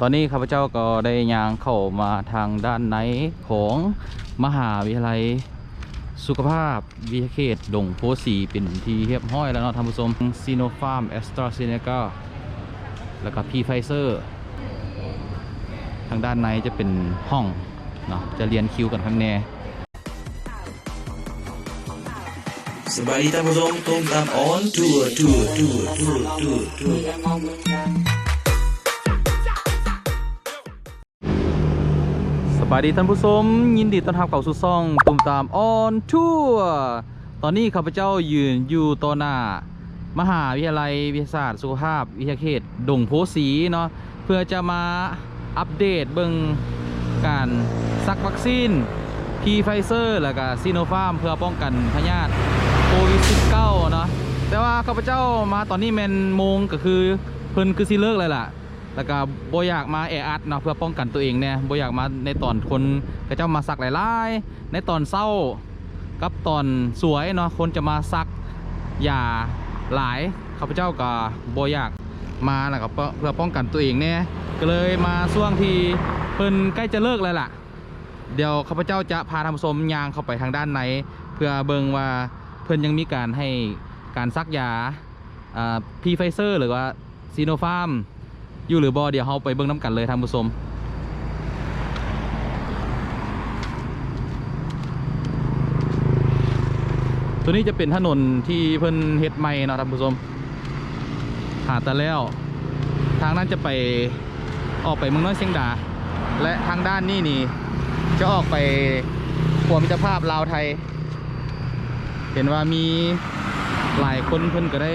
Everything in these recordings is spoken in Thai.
ตอนนี้ข้าพเจ้าก็ได้ยางเข้ามาทางด้านในของมหาวิทยาลัยสุขภาพวิทยาเขตดงโพสีเป็นที่เรียบร้อยแล้วเนาะท่านผู้ชมซีโนฟาร์มแอสตราเซเนกาแล้วก็พีไฟเซอร์ ทางด้านในจะเป็นห้องเนาะจะเรียนคิวกันข้างในสบายดีท่านผู้ชมตุ้มตามออนทัวร์ทัวร์ทัวร์ทัวร์ทัวร์ทัวร์ บายดีท่านผู้ชมยินดีต้อนรับเข้าสู่ซ่องตุ่มตามออนทัวร์ตอนนี้ข้าพเจ้ายืนอยู่ต่อหน้ามหาวิทยาลัยวิทยาศาสตร์สุขภาพวิทยาเขตดงโพสีเนาะเพื่อจะมาอัปเดตเบิ่งการซักวัคซีนพีไฟเซอร์แล้วก็ซีโนฟาร์มเพื่อป้องกันพยาธิโควิด -19 เนาะแต่ว่าข้าพเจ้ามาตอนนี้แมนโมงก็คือเพิ่นคือสิเลิกเลยล่ะ แล้วก็โบอยากมาแออัดเนาะเพื่อป้องกันตัวเองเนี่ยโบอยากมาในตอนคนกระเจ้ามาสักหลายๆ ในตอนเศร้ากับตอนสวยเนาะคนจะมาซักอย่าหลายข้าพเจ้าก็โบอยากมาแล้วก็เพื่อป้องกันตัวเองเนี่ยก็เลยมาช่วงที่เพิ่นใกล้จะเลิกแล้วล่ะ เดี๋ยวข้าพเจ้าจะพาท่านผู้ชมยางเข้าไปทางด้านในเพื่อเบิงว่าเพิ่นยังมีการให้การซักยาพีไฟเซอร์หรือว่าซีโนฟาร์ม อยู่หรือบอเดี๋ยวเราไปเบิ่งน้ำกันเลยท่านผู้ชมตัวนี้จะเป็นถนนที่เพิ่นเฮ็ดใหม่เนาะท่านผู้ชมหาดตะแล้ว ทางนั้นจะไปออกไปเมืองน้อยเชียงดา และทางด้านนี้นี่ จะออกไปขวมิตรภาพลาวไทย เห็นว่ามีหลายคนเพิ่นก็ได้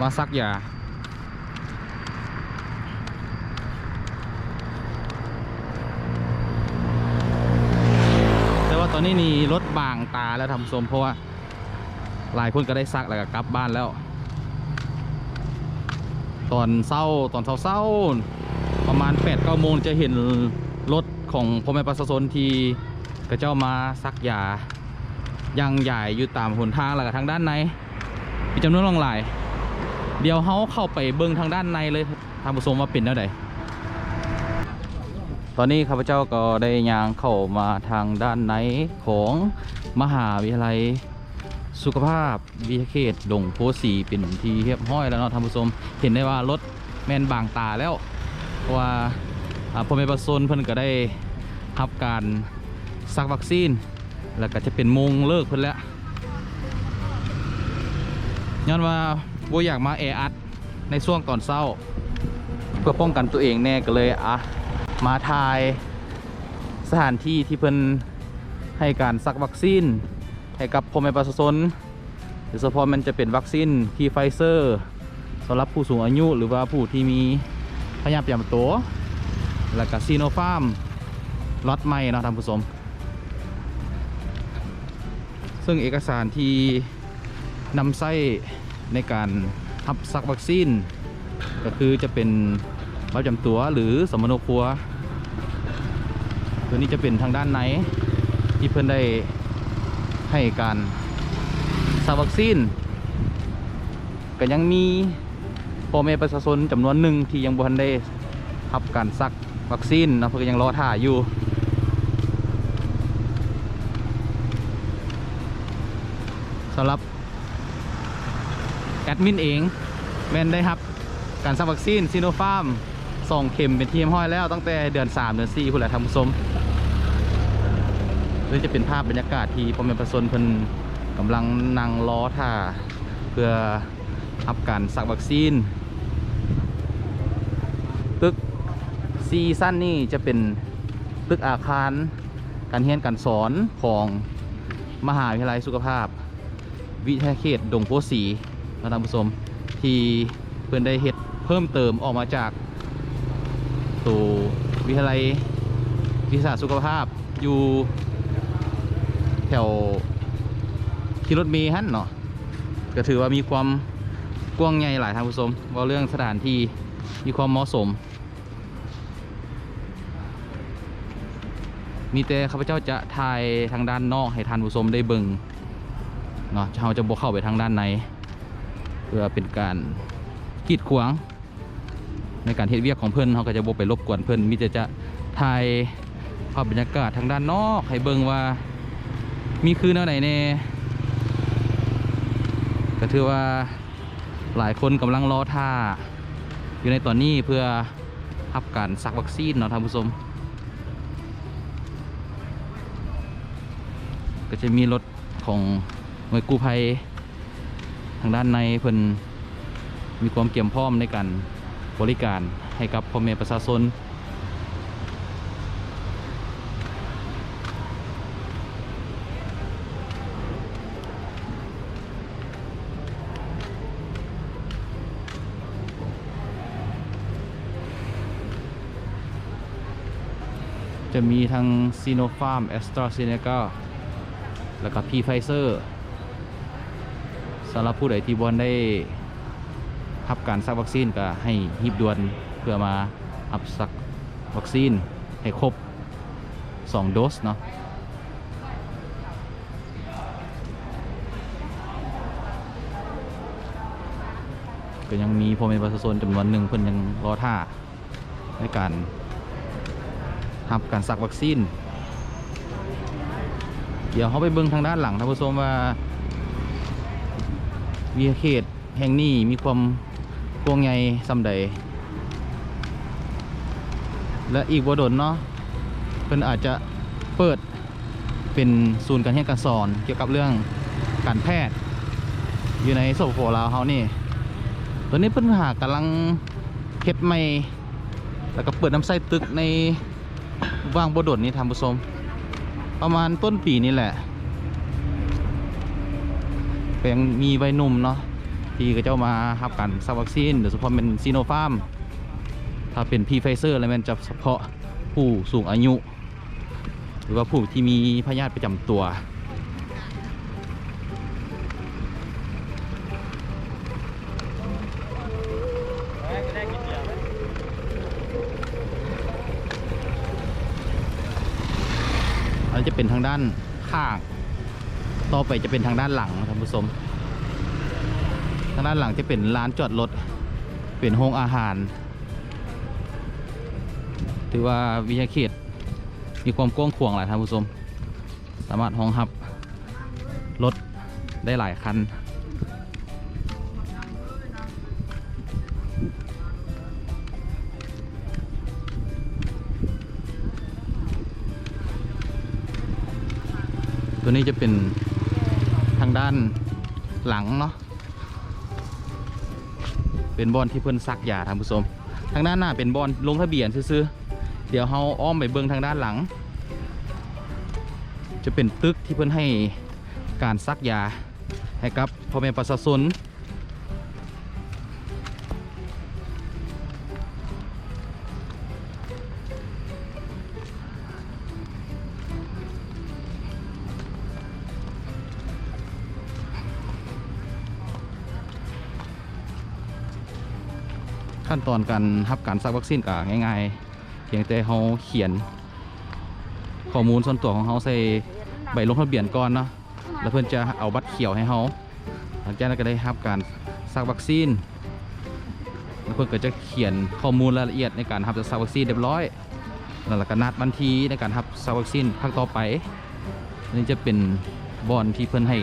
มาซักยา แต่ว่าตอ นนี้นี่รถบางตาแล้วทำสมเพราะว่าหลายคนก็ได้ซักแล้วก็กลับบ้านแล้ว ตอนเศร้าตอนเศร้าเศร้าประมาณ8ปดเก้าโมงจะเห็นรถของพ่อแม่ประชาชนที่กระเจ้ามาซักยายังใหญ่อยู่ตามหนทางแล้วก็ทางด้านในมีจำนวนหลงหลาย เดี๋ยวเขาเข้าไปเบิ้งทางด้านในเลยทางผู้ชมว่าเป็นแนวใด ตอนนี้ข้าพเจ้าก็ได้ยางเข้ามาทางด้านในของมหาวิทยาลัยสุขภาพวิทยาเขตดงโพสีเป็นทีเรียบร้อยแล้วเนาะท่านผู้ชมเห็นได้ว่ารถแมนบางตาแล้วเพราะว่าอ่าพ่อแม่ประชาชนเพิ่นก็ได้รับการซักวัคซีน แล้วก็จะเป็นมงเลิกเพิ่นแล้วย้อนว่าบ่อยากมาแออัดในช่วงตอนเช้า เพื่อป้องกันตัวเองแน่ก็เลยอะ มาทายสถานที่ที่เพิ่นให้การซักวัคซีน ให้กับพ่อแม่ประชาชนโดยเฉพาะมันจะเป็นวัคซีนพีไฟเซอร์สำหรับผู้สูงอายุหรือว่าผู้ที่มีพยาธิประตัวแล้วก็ซีโนฟาร์มล็อตใหม่เนาะท่านผู้ชมซึ่งเอกสารที่นำใช้ในการรับซักวัคซีน ก็คือจะเป็น บัตรจำตัวหรือสมโนครัว ตัวนี้จะเป็นทางด้านในที่เพื่อนได้ให้การซักวัคซีนก็ยังมีพ่อแม่ประชาชนจำนวนหนึ่งที่ยังบ่ทันได้รับการซักวัคซีนนะเพื่อยังรอท่ายอยู่สำหรับแอดมินเองแมนได้ครับ การซักวัคซีนซีโนฟาร์ม ส่งเข็มเป็นทีมห้อยแล้วตั้งแต่เดือน 3 เดือน4คุณแหละทำผู้มนี่จะเป็นภาพบรรยากาศที่พ่อแม่ประชนเพิ่นกำลังนั่งล้อท่าเพื่อรับการซักวัคซีน ตึกซีซั่นนี่จะเป็นตึกอาคารการเรียนการสอนของมหาวิทยาลัยสุขภาพ วิทยาเขตดงโพสีนะท่านผู้ชมที่เพื่อนได้เฮ็ดเพิ่มเติมออกมาจาก ตัววิทยาลัยวิทยาศาสตร์สุขภาพอยู่แถวที่รถเมย์ฮั่นเนาะก็ถือว่ามีความกว้างใหญ่หลายทานผู้ชมว่าเรื่องสถานที่มีความเหมาะสม มีแต่ข้าพเจ้าจะถ่ายทางด้านนอกให้ท่านผู้ชมได้เบิ่งเนาะเราจะบกเข้าไปทางด้านใน เพื่อเป็นการกีดขวาง ในการเฮ็ดเวียกของเพิ่อนเขาก็จะบ่ไปรบกวนเพิ่อนมีแต่จะถ่ายภาพบรรยากาศทางด้านนอกให้เบิ่งว่า มีคือแนวไหนแน่ก็ถือว่าหลายคนกำลังรอท่า อยู่ในตอนนี้เพื่อรับการสักวัคซีนเนาะท่านผู้ชมก็จะมีรถของหน่วยกู้ภัย ทางด้านในเพิ่นมีความเกี่ยมพร้อมในการ บริการให้กับพ่อแม่ประชาชนจะมีทั้งซีโนฟาร์มแอสตราเซเนกาแล้วก็พีไฟเซอร์สำหรับผู้ใดที่บอลได้ รับการซักวัคซีนก็ให้รีบด่วนเพื่อมารับซักวัคซีนให้ครบ 2 โดสเนาะก็ยังมีพ่อแม่ประชาชนจำนวนหนึ่งเพิ่อนยังรอท่าในการรับการซักวัคซีน เดี๋ยวเขาไปเบิ่งทางด้านหลังท่านผู้ชมว่าวิเขตแห่งนี้มีความ วงใหญ่สำใด และอีกบดนเนาะเพิ่นอาจจะเปิดเป็นศูนย์การเรียนการสอนเกี่ยวกับเรื่องการแพทย์ อยู่ในสปปลาวเขานี่ตอนนี้เพิ่นหากำลังเฮ็ดใหม่แล้วก็เปิดน้ำใส่ตึกในว่างบดนนี่ท่านผู้ชมประมาณต้นปีนี่แหละก็ยังมีวัยหนุ่มเนาะ ที่ก็เจ้ามารับการซักวัคซีนโดยเฉพาะเป็นซีโนฟาร์มถ้าเป็นพีไฟเซอร์อะไรมันจะเฉพาะผู้สูงอายุ หรือว่าผู้ที่มีพยาธิประจำตัวอันจะเป็นทางด้านข้าง ต่อไปจะเป็นทางด้านหลังท่านผู้ชม ทางด้านหลังจะเป็นร้านจอดรถ เป็นโรงอาหาร ถือว่าวิทยาเขตมีความกว้างขวางหลายท่านผู้ชม สามารถห้องรับรถได้หลายคันตัวนี้จะเป็นทางด้านหลังเนาะ เป็นบอนที่เพิ่นซักยาท่านผู้ชม ทางด้านหน้าเป็นบอนลงทะเบียนซื้อๆเดี๋ยวเราอ้อมไปเบิ่งทางด้านหลัง จะเป็นตึกที่เพิ่นให้การซักยาให้กับพ่อแม่ประชาชน ขั้นตอนการรับการซักวัคซีนก็ง่ายๆ เพียงแต่เราเขียนข้อมูลส่วนตัวของเราใส่ใบลงทะเบียนก่อนเนาะแล้วเพื่อนจะเอาบัตรเขียวให้เราหลังจากนั้นก็ได้รับการซักวัคซีนแล้วเพื่อนก็จะเขียนข้อมูลรายละเอียดในการรับซักวัคซีนเรียบร้อยแล้วก็นัดบันทีในการรับซักวัคซีนครั้งต่อไปนี่จะเป็นบอลที่เพื่อนให้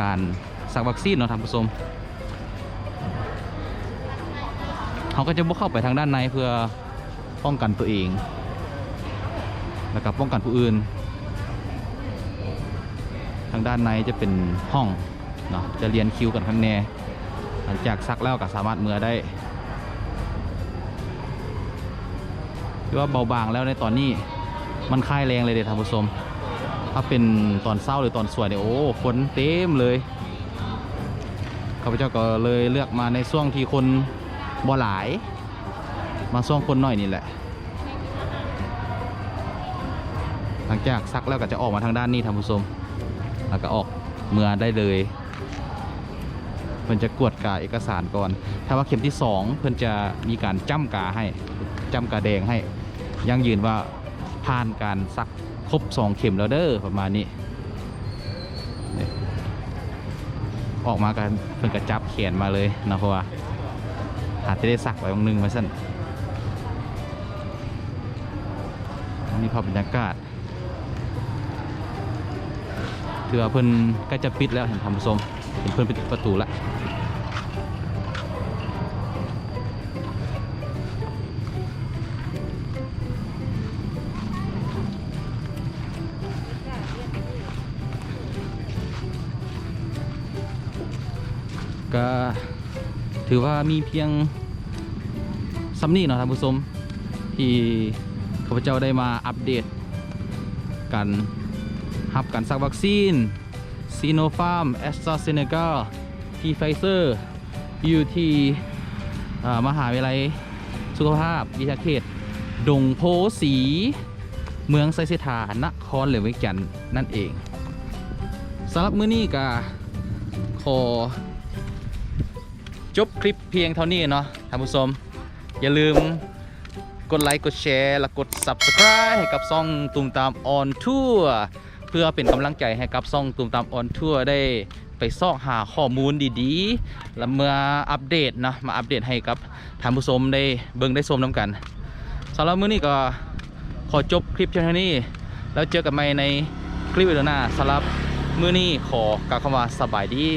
การซักวัคซีนเนาะท่านผู้ชม เขาก็จะบุกเข้าไปทางด้านในเพื่อป้องกันตัวเอง แล้วก็ป้องกันผู้อื่น ทางด้านในจะเป็นห้องเนาะจะเรียนคิวกันข้างในหลังจากซักแล้วก็สามารถเมือได้ที่ว่าเบาบางแล้วในตอนนี้มันคลายแรงเลยเด็ท่านผู้ชมถ้าเป็นตอนเศร้าหรือตอนสวยเนี่ยโอ้คนเต็มเลยข้าพเจ้าก็เลยเลือกมาในช่วงที่คน บ่หลาย มาช่งคนน้อยนี่แหละ หลังจากซักแล้วก็จะออกมาทางด้านนี้ท่านผู้ชมแล้วก็ออกเมือได้เลยเพื่อนจะกวดกาเอกสารก่อน ถ้าว่าเข็มที่สองเพื่อนจะมีการจ้ำกาให้จ้ำกาแดงให้ยังยืนว่าผ่านการซักครบสองเข็มแล้วเด้อประมาณนี้ออกมากันเพื่อนก็จับแขนมาเลยนะเพราะว่า อาจจะได้สักไว้องนึงไว้สั่นนี่พอบรรยากาศเถื่อเพิ่นใกล้จะปิดแล้วเห็นทำสมเห็นเพิ่นปิดประตูแล้ว ถือว่ามีเพียงซัมนี่เนาะท่านผู้ชมที่ข้าพเจ้าได้มาอัปเดตกันรับการสักวัคซีนซีโนฟาร์มแอสตราเซเนกาที่ไฟเซอร์อยู่ที่มหาวิทยาลัยสุขภาพวิทยาเขต ดงโพสี เมืองไซเซธานครเหลววิจันนั่นเองสำหรับมื้อนี้ก็ขอ จบคลิปเพียงเท่านี้เนาะท่านผู้ชม อย่าลืมกดไลค์กดแชร์ และกด Subscribe ให้กับซ่องตุมตามออนทัวร์เพื่อเป็นกำลังใจให้กับซ่องตุมตามออนทัวร์ได้ไปซอกหาข้อมูลดีๆ และเมื่ออัปเดตเนาะมาอัปเดตให้กับท่านผู้ชมได้เบิ่งได้ชมน้ำกันสำหรับมื้อนี้ก็ขอจบคลิปเพียงเท่านี้ แล้วเจอกันใหม่ในคลิปวิดีโอหน้าสำหรับมื้อนี้ขอกล่าวคำว่าสบายดี